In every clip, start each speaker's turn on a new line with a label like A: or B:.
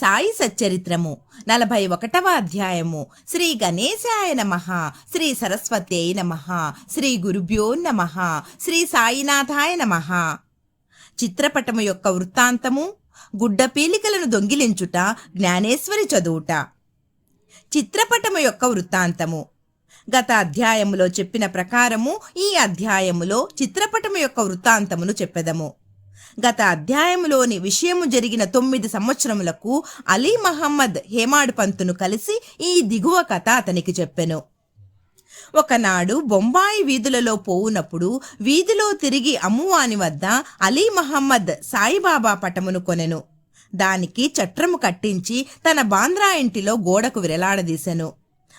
A: సాయి సచ్చరిత్రము. నలభై ఒకటవ అధ్యాయము. శ్రీ గణేశాయ నమ. శ్రీ సరస్వతే నమ. శ్రీ గురుభ్యో నమ. శ్రీ సాయినాథాయ నమ. చిత్రపటము యొక్క వృత్తాంతము గుడ్డ పీలికలను దొంగిలించుట జ్ఞానేశ్వరి చదువుట. చిత్రపటము యొక్క వృత్తాంతము. గత అధ్యాయములో చెప్పిన ప్రకారము ఈ అధ్యాయములో చిత్రపటము యొక్క వృత్తాంతమును చెప్పెదము. గత అధ్యాయములోని విషయము జరిగిన తొమ్మిది సంవత్సరములకు అలీ మహమ్మద్ హేమాడ్ పంతును కలిసి ఈ దిగువ కథ అతనికి చెప్పెను. ఒకనాడు బొంబాయి వీధులలో పోవునప్పుడు వీధిలో తిరిగి అమ్మువాని వద్ద అలీ మహమ్మద్ సాయిబాబా పటమును కొనెను. దానికి చట్రము కట్టించి తన బాంద్రా ఇంటిలో గోడకు విరలాడదీసెను.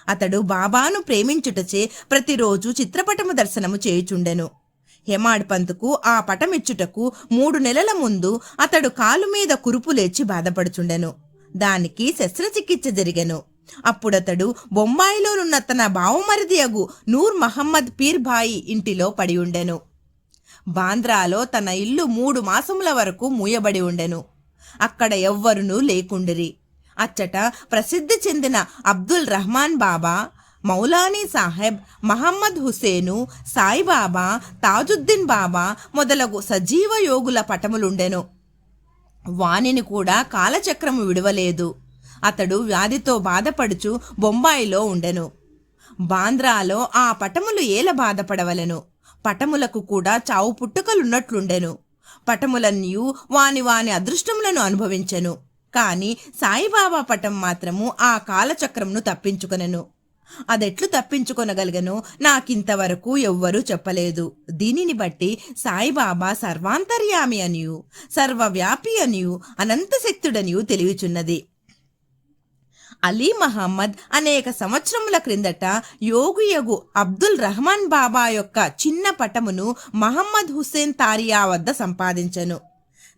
A: అతడు బాబాను ప్రేమించుటచే ప్రతిరోజు చిత్రపటము దర్శనము చేయుచుండెను. హెమాడ్ పంతుకు ఆ పటమిచ్చుటకు మూడు నెలల ముందు అతడు కాలు మీద కురుపు లేచి బాధపడుచుండెను. దానికి శస్త్రచికిత్స జరిగెను. అప్పుడతడు బొంబాయిలోనున్న తన బావమరిదియగు నూర్ మహమ్మద్ పీర్భాయి ఇంటిలో పడి ఉండెను బాంద్రాలో తన ఇల్లు మూడు మాసముల వరకు మూయబడి ఉండెను. అక్కడ ఎవ్వరునూ లేకుండిరి. అచ్చట ప్రసిద్ధి చెందిన అబ్దుల్ రహమాన్ బాబా మౌలానీ సాహెబ్ మహమ్మద్ హుసేను సాయిబాబా తాజుద్దీన్ బాబా మొదలగు సజీవ యోగుల పటములుండెను. వానిని కూడా కాలచక్రము విడవలేదు. అతడు వ్యాధితో బాధపడుచు బొంబాయిలో ఉండెను. బాంద్రాలో ఆ పటములు ఏల బాధపడవలెను. పటములకు కూడా చావు పుట్టుకలున్నట్లుండెను. పటములన్నీయు వాని వాని అదృష్టములను అనుభవించెను. కాని సాయిబాబా పటం మాత్రము ఆ కాలచక్రమును తప్పించుకొనెను. అదెట్లు తప్పించుకొనగలిగను. నాకింతవరకు ఎవ్వరూ చెప్పలేదు. దీనిని బట్టి సాయిబాబా సర్వాంతర్యామి అనియు సర్వవ్యాపి అనియు అనంతశక్తుడనియు తెలియచున్నది. అలీ మహమ్మద్ అనేక సంవత్సరముల క్రిందట యోగుయగు అబ్దుల్ రహమాన్ బాబా యొక్క చిన్న పటమును మహమ్మద్ హుస్సేన్ తారియా వద్ద సంపాదించెను.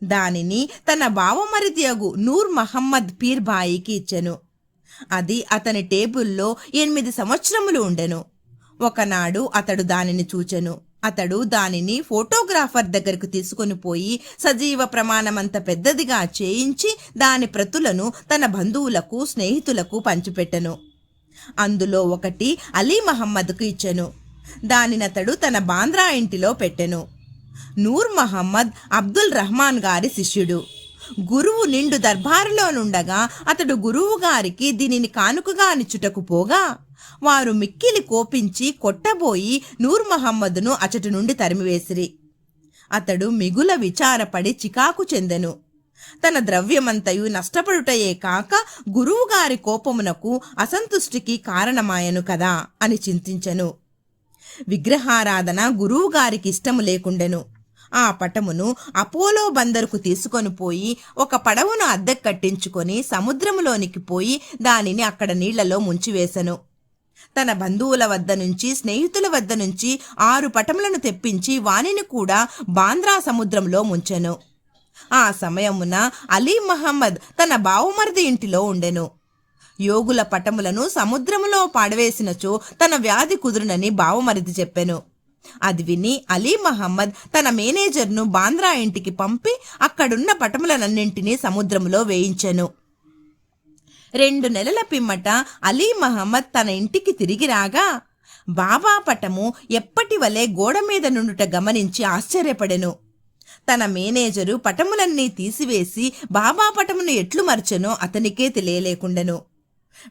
A: దానిని తన బావమరిదియగు నూర్ మహమ్మద్ పీర్ బాయికి ఇచ్చెను. అది అతని టేబుల్లో ఎనిమిది సంవత్సరములు ఉండెను. ఒకనాడు అతడు దానిని చూచెను. అతడు దానిని ఫోటోగ్రాఫర్ దగ్గరకు తీసుకొని పోయి సజీవ ప్రమాణమంత పెద్దదిగా చేయించి దాని ప్రతులను తన బంధువులకు స్నేహితులకు పంచిపెట్టెను. అందులో ఒకటి అలీ మహమ్మద్కు ఇచ్చెను. దానినతడు తన బాంద్రా ఇంటిలో పెట్టెను. నూర్ మహమ్మద్ అబ్దుల్ రహమాన్ గారి శిష్యుడు. గురువు నిండు దర్బారులోనుండగా అతడు గురువు గారికి దీనిని కానుకగా అనిచుటకు పోగా వారు మిక్కిలి కోపించి కొట్టబోయి నూర్ మహమ్మదును అచటి నుండి తరిమివేసిరి. అతడు మిగుల విచారపడి చికాకు చెందెను. తన ద్రవ్యమంతయు నష్టపడుటయే కాక గురువుగారి కోపమునకు అసంతుష్టికి కారణమాయను కదా అని చింతించెను. విగ్రహారాధన గురువుగారికి ఇష్టము లేకుండెను. ఆ పటమును అపోలో బందరుకు తీసుకొని పోయి ఒక పడవను అద్దెకు కట్టించుకొని సముద్రములోనికి పోయి దానిని అక్కడ నీళ్ళలో ముంచివేశను తన బంధువుల వద్ద నుంచి స్నేహితుల వద్ద నుంచి ఆరు పటములను తెప్పించి వానిని కూడా బాంద్రా సముద్రంలో ముంచెను. ఆ సమయమున అలీ మహమ్మద్ తన బావుమరిది ఇంటిలో ఉండెను. యోగుల పటములను సముద్రములో పాడవేసినచో తన వ్యాధి కుదురునని బావమరిది చెప్పెను. అది విని అలీ మహమ్మద్ తన మేనేజర్ను బాంద్రా ఇంటికి పంపి అక్కడున్న పటములనన్నింటినీ సముద్రములో వేయించెను. రెండు నెలల పిమ్మట అలీ మహమ్మద్ తన ఇంటికి తిరిగి రాగా బాబా పటము ఎప్పటి వలె గోడ మీద నుండుట గమనించి ఆశ్చర్యపడెను. తన మేనేజరు పటములన్నీ తీసివేసి బాబా పటమును ఎట్లు మర్చెనో అతనికే తెలియలేకుండెను.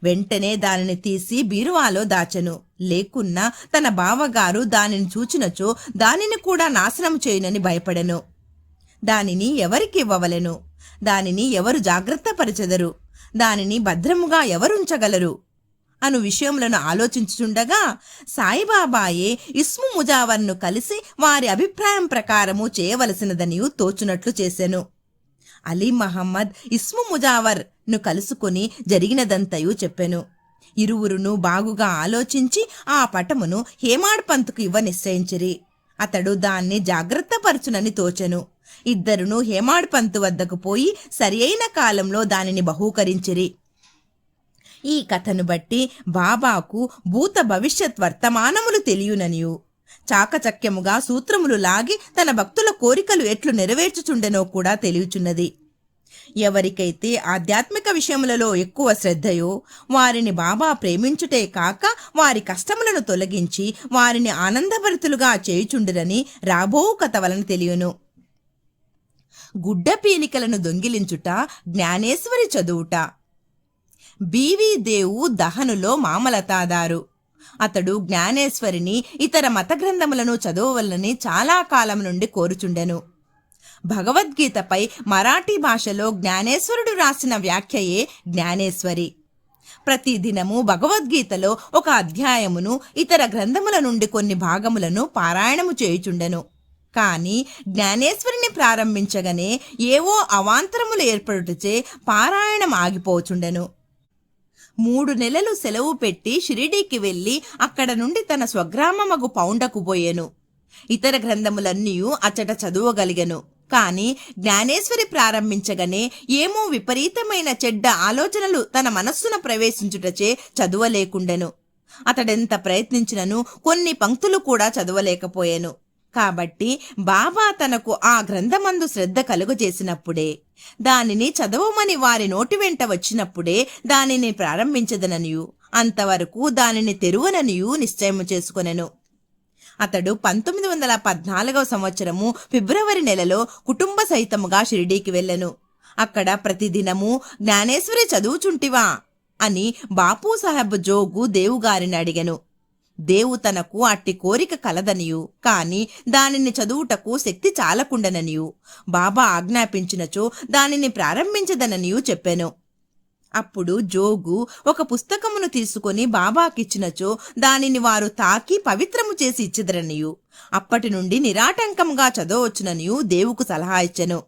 A: వెంటనే దానిని తీసి బీరువాలో దాచెను. లేకున్నా తన బావగారు దానిని చూచినచో దానిని కూడా నాశనం చేయునని భయపడెను. దానిని ఎవరికి ఇవ్వవలెను? దానిని ఎవరు జాగ్రత్తపరచెదరు దానిని భద్రముగా ఎవరుంచగలరు? అను విషయములను ఆలోచించుచుండగా సాయిబాబాయే ఇస్ము ముజావర్ను కలిసి వారి అభిప్రాయం ప్రకారము చేయవలసినదనియు తోచునట్లు చేశాను అలీ మహమ్మద్ ఇస్ము ముజావర్ ను కలుసుకొని జరిగినదంతయు చెప్పెను. ఇరువురును బాగుగా ఆలోచించి ఆ పటమును హేమాడ్ పంతుకు ఇవ్వ నిశ్చయించిరి అతడు దాన్ని జాగ్రత్తపరచునని తోచెను. ఇద్దరును హేమాడ్ పంతు వద్దకు పోయి సరియైన కాలంలో దానిని బహూకరించిరి. ఈ కథను బట్టి బాబాకు భూత భవిష్యత్ వర్తమానములు తెలియుననియు. చాకచక్యముగా సూత్రములు లాగి తన భక్తుల కోరికలు ఎట్లు నెరవేర్చుచుండెనో కూడా తెలియచున్నది. ఎవరికైతే ఆధ్యాత్మిక విషయములలో ఎక్కువ శ్రద్ధయో వారిని బాబా ప్రేమించుటే కాక వారి కష్టములను తొలగించి వారిని ఆనందభరితులుగా చేయుచుండురని రాబో కథ వలన తెలియను. గుడ్డ పీలికలను దొంగిలించుట జ్ఞానేశ్వరి చదువుట. బీవీ దేవు దహనులో మామలతాదారు. అతడు జ్ఞానేశ్వరిని ఇతర మత గ్రంథములను చదవవలనని చాలా కాలం నుండి కోరుచుండెను. భగవద్గీతపై మరాఠీ భాషలో జ్ఞానేశ్వరుడు రాసిన వ్యాఖ్యయే జ్ఞానేశ్వరి. ప్రతిదినము భగవద్గీతలో ఒక అధ్యాయమును ఇతర గ్రంథముల నుండి కొన్ని భాగములను పారాయణము చేయుచుండెను. కానీ జ్ఞానేశ్వరిని ప్రారంభించగానే ఏవో అవాంతరములు ఏర్పడుటచే పారాయణం ఆగిపోచుండెను. మూడు నెలలు సెలవు పెట్టి షిరిడీకి వెళ్ళి అక్కడ నుండి తన స్వగ్రామమగు పౌండకు పోయెను. ఇతర గ్రంథములన్నీ అచ్చట చదువగలిగెను. కానీ జ్ఞానేశ్వరి ప్రారంభించగానే ఏమో విపరీతమైన చెడ్డ ఆలోచనలు తన మనస్సున ప్రవేశించుటచే చదువలేకుండెను. అతడెంత ప్రయత్నించినను కొన్ని పంక్తులు కూడా చదవలేకపోయాను. కాబట్టి బాబా తనకు ఆ గ్రంథమందు శ్రద్ధ కలుగజేసినప్పుడే దానిని చదవమని వారి నోటి వెంట వచ్చినప్పుడే దానిని ప్రారంభించదననియు. అంతవరకు దానిని తెరువననియు నిశ్చయము చేసుకొనెను. అతడు పంతొమ్మిది వందల పద్నాలుగవ సంవత్సరము ఫిబ్రవరి నెలలో కుటుంబ సహితముగా షిరిడీకి వెళ్ళెను. అక్కడ ప్రతిదినము జ్ఞానేశ్వరి చదువుచుంటివా అని బాపూ సాహెబ్ జోగు దేవుగారిని అడిగెను. దేవు తనకు అట్టి కోరిక కలదనియు కాని దానిని చదువుటకు శక్తి చాలకుండననియు. బాబా ఆజ్ఞాపించినచో దానిని ప్రారంభించదననియు చెప్పాను. అప్పుడు జోగు ఒక పుస్తకమును తీసుకొని బాబాకిచ్చినచో దానిని వారు తాకి పవిత్రము చేసి ఇచ్చిదరనియు. అప్పటి నుండి నిరాటంకంగా చదవచ్చుననియు దేవుకు సలహా ఇచ్చెను.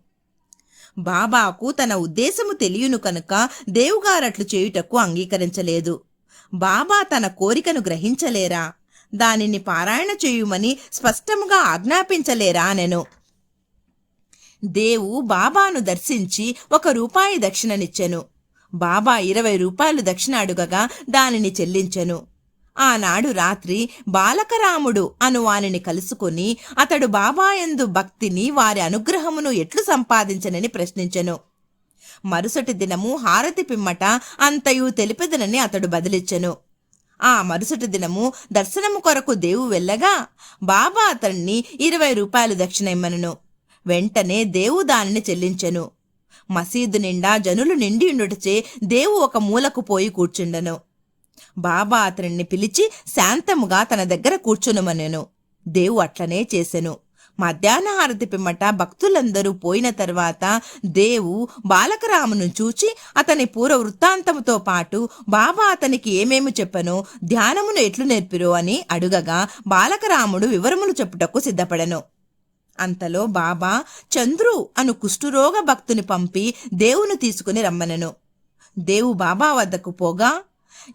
A: బాబాకు తన ఉద్దేశము తెలియను కనుక దేవుగారట్లు చేయుటకు అంగీకరించలేదు. బాబా తన కోరికను గ్రహించలేరా? దానిని పారాయణ చేయుమని స్పష్టముగా ఆజ్ఞాపించలేరా నేను దేవు బాబాను దర్శించి ఒక రూపాయి దక్షిణనిచ్చెను. బాబా ఇరవై రూపాయలు దక్షిణ అడుగగా దానిని చెల్లించెను. ఆనాడు రాత్రి బాలకరాముడు అను వానిని కలుసుకొని అతడు బాబాయందు భక్తిని వారి అనుగ్రహమును ఎట్లు సంపాదించనని ప్రశ్నించెను. మరుసటి దినము హారతి పిమ్మట అంతయు తెలిపెదనని అతడు బదిలిచ్చెను. ఆ మరుసటి దినము దర్శనము కొరకు దేవు వెళ్ళగా బాబా అతన్ని ఇరవై రూపాయలు దక్షిణ ఇమ్మనను. వెంటనే దేవు దానిని చెల్లించెను. మసీదు నిండా జనులు నిండి ఉండుటచే దేవు ఒక మూలకు పోయి కూర్చుండెను. బాబా అతనిని పిలిచి శాంతముగా తన దగ్గర కూర్చునుమనెను. దేవు అట్లనే చేసెను. మధ్యాహ్న హారతి పిమ్మట భక్తులందరూ పోయిన తర్వాత దేవు బాలకరామును చూచి అతని పూర్వ వృత్తాంతముతో పాటు బాబా అతనికి ఏమేమి చెప్పనో ధ్యానమును ఎట్లు నేర్పిరో అని అడుగగా బాలకరాముడు వివరములు చెప్పుటకు సిద్ధపడెను. అంతలో బాబా చంద్రు అను కుష్ఠురోగ భక్తుని పంపి దేవుని తీసుకుని రమ్మనను. దేవు బాబా వద్దకు పోగా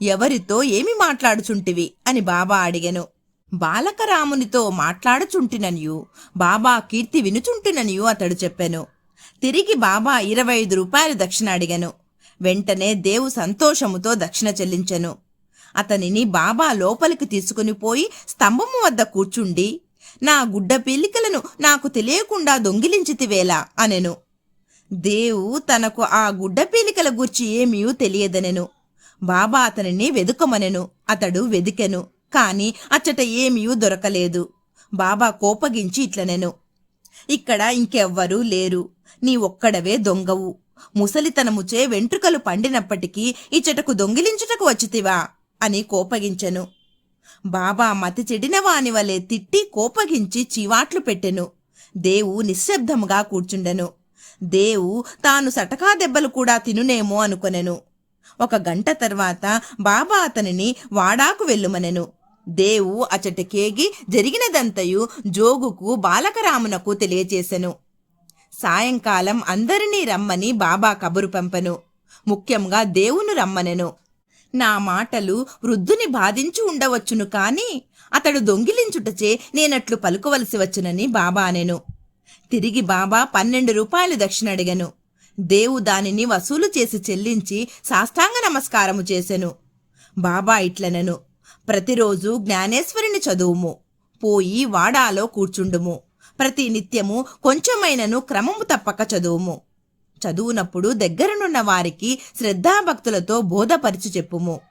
A: ఎవరితో ఏమి మాట్లాడుచుంటివి అని బాబా అడిగెను. బాలకరామునితో మాట్లాడుచుంటిననియు బాబా కీర్తి వినుచుంటిననియు అతడు చెప్పెను. తిరిగి బాబా ఇరవై ఐదు రూపాయలు దక్షిణ అడిగెను. వెంటనే దేవు సంతోషముతో దక్షిణ చెల్లించెను. అతనిని బాబా లోపలికి తీసుకుని పోయి స్తంభము వద్ద కూర్చుండి నా గుడ్డ పీలికలను నాకు తెలియకుండా దొంగిలించితివేలా అనెను. దేవు తనకు ఆ గుడ్డ పీలికల గూర్చి ఏమీయూ తెలియదనెను. బాబా అతనిని వెదుకమనెను. అతడు వెదికెను. కాని అచ్చట ఏమీయూ దొరకలేదు. బాబా కోపగించి ఇట్లనెను. ఇక్కడ ఇంకెవ్వరూ లేరు. నీ ఒక్కడవే దొంగవు. ముసలితనముచే వెంట్రుకలు పండినప్పటికీ ఇచ్చటకు దొంగిలించుటకు వచ్చితివా అని కోపగించెను. బాబా మతి చెడిన వాని వలె తిట్టి కోపగించి చీవాట్లు పెట్టెను. దేవు నిశ్శబ్దముగా కూర్చుండెను. దేవు తాను సటకా దెబ్బలు కూడా తినునేమో అనుకొనెను. ఒక గంట తర్వాత బాబా అతనిని వాడాకు వెళ్ళుమనెను. దేవు అచటకేగి జరిగినదంతయు జోగుకు బాలకరామునకు తెలియచేసెను సాయంకాలం అందరినీ రమ్మని బాబా కబురు పంపెను. ముఖ్యంగా దేవును రమ్మనెను. నా మాటలు వృద్ధుని బాధించి ఉండవచ్చును కాని అతడు దొంగిలించుటచే నేనట్లు పలుకవలసి వచ్చునని బాబా అనెను. తిరిగి బాబా పన్నెండు రూపాయలు దక్షిణ అడిగను. దేవు దానిని వసూలు చేసి చెల్లించి సాష్టాంగ నమస్కారము చేసెను. బాబా ఇట్లనెను. ప్రతిరోజు జ్ఞానేశ్వరిని చదువుము. పోయి వాడాలో కూర్చుండుము. ప్రతి నిత్యము కొంచెమైనను క్రమము తప్పక చదువుము. చదువునప్పుడు దగ్గరనున్న వారికి శ్రద్ధాభక్తులతో బోధపరిచి చెప్పుము.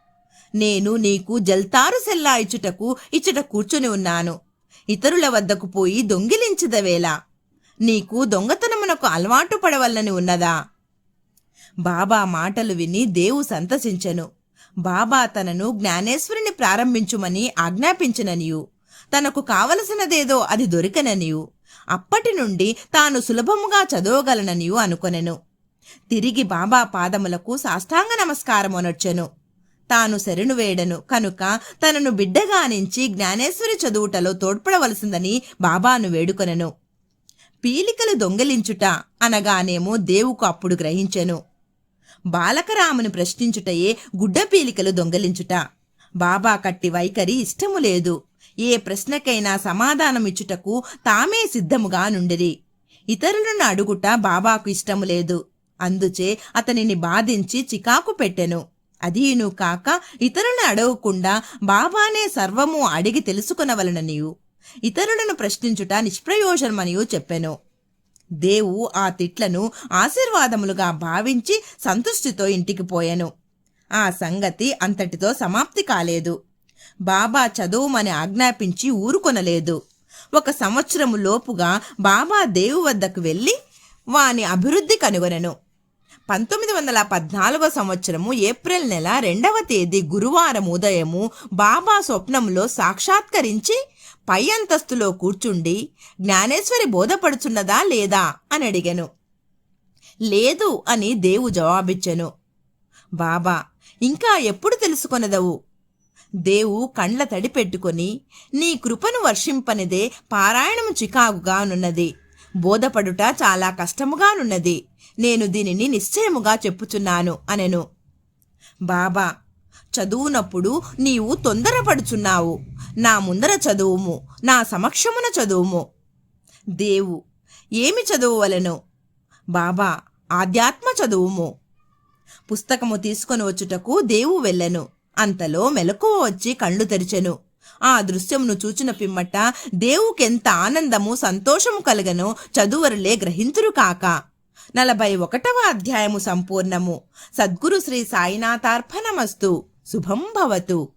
A: నేను నీకు జల్తారు సెల్లా ఇచ్చుటకు ఇచ్చట కూర్చుని ఉన్నాను. ఇతరుల వద్దకు పోయి దొంగిలించదవేళ నీకు దొంగతనమునకు అలవాటు పడవల్లని ఉన్నదా? బాబా మాటలు విని దేవు సంతసించెను. బాబా తనను జ్ఞానేశ్వరుని ప్రారంభించుమని ఆజ్ఞాపించిననియు. తనకు కావలసినదేదో అది దొరికననియు. అప్పటి నుండి తాను సులభముగా చదవగలనని అనుకొనెను. తిరిగి బాబా పాదములకు సాష్టాంగ నమస్కారమునొచ్చెను. తాను శరణు వేడను. కనుక తనను బిడ్డగానించి జ్ఞానేశ్వరి చదువుటలో తోడ్పడవలసిందని బాబాను వేడుకొనెను. పీలికలు దొంగిలించుట అనగానేమో దేవుకు అప్పుడు గ్రహించెను. బాలకరామును ప్రశ్నించుటయే గుడ్డ పీలికలు దొంగలించుట. బాబా కట్టి వైఖరి ఇష్టము లేదు. ఏ ప్రశ్నకైనా సమాధానమిచ్చుటకు తామే సిద్ధముగా నుండిరి. ఇతరులను అడుగుట బాబాకు ఇష్టము లేదు. అందుచే అతనిని బాధించి చికాకు పెట్టెను. అదీను కాక ఇతరులను అడగకుండా బాబానే సర్వము అడిగి తెలుసుకునవలననియు. ఇతరులను ప్రశ్నించుట నిష్ప్రయోజనమనియు చెప్పెను. దేవు ఆ తిట్లను ఆశీర్వాదములుగా భావించి సంతుష్టితో ఇంటికి పోయెను. ఆ సంగతి అంతటితో సమాప్తి కాలేదు. బాబా చదువుమని ఆజ్ఞాపించి ఊరుకొనలేదు. ఒక సంవత్సరము లోపుగా బాబా దేవు వద్దకు వెళ్ళి వాని అభివృద్ధి కనుగొనెను. పంతొమ్మిది వందల పద్నాలుగో సంవత్సరము ఏప్రిల్ నెల రెండవ తేదీ గురువారం ఉదయము బాబా స్వప్నంలో సాక్షాత్కరించి పై అంతస్తులో కూర్చుండి జ్ఞానేశ్వరి బోధపడుచున్నదా లేదా అని అడిగాను. లేదు అని దేవు జవాబిచ్చెను. బాబా ఇంకా ఎప్పుడు తెలుసుకొనదవు? దేవు కండ్ల తడి పెట్టుకొని నీ కృపను వర్షింపనిదే పారాయణము చికాకుగానున్నది. బోధపడుట చాలా కష్టముగానున్నది. నేను దీనిని నిశ్చయముగా చెప్పుచున్నాను అనెను. బాబా చదువునప్పుడు నీవు తొందరపడుచున్నావు. నా ముందర చదువుము నా సమక్షమున చదువుము. దేవు ఏమి చదువువలను? బాబా ఆధ్యాత్మ చదువుము. పుస్తకము తీసుకొని వచ్చుటకు దేవు వెళ్ళను. అంతలో మెలకువ వచ్చి కళ్ళు తెరిచెను. ఆ దృశ్యమును చూచిన పిమ్మట దేవుకెంత ఆనందము సంతోషము కలగనో చదువరులే గ్రహింతురు కాక. నలభై ఒకటవ అధ్యాయము సంపూర్ణము. సద్గురు శ్రీ సాయినాథార్పణమస్తు. శుభం భవతు.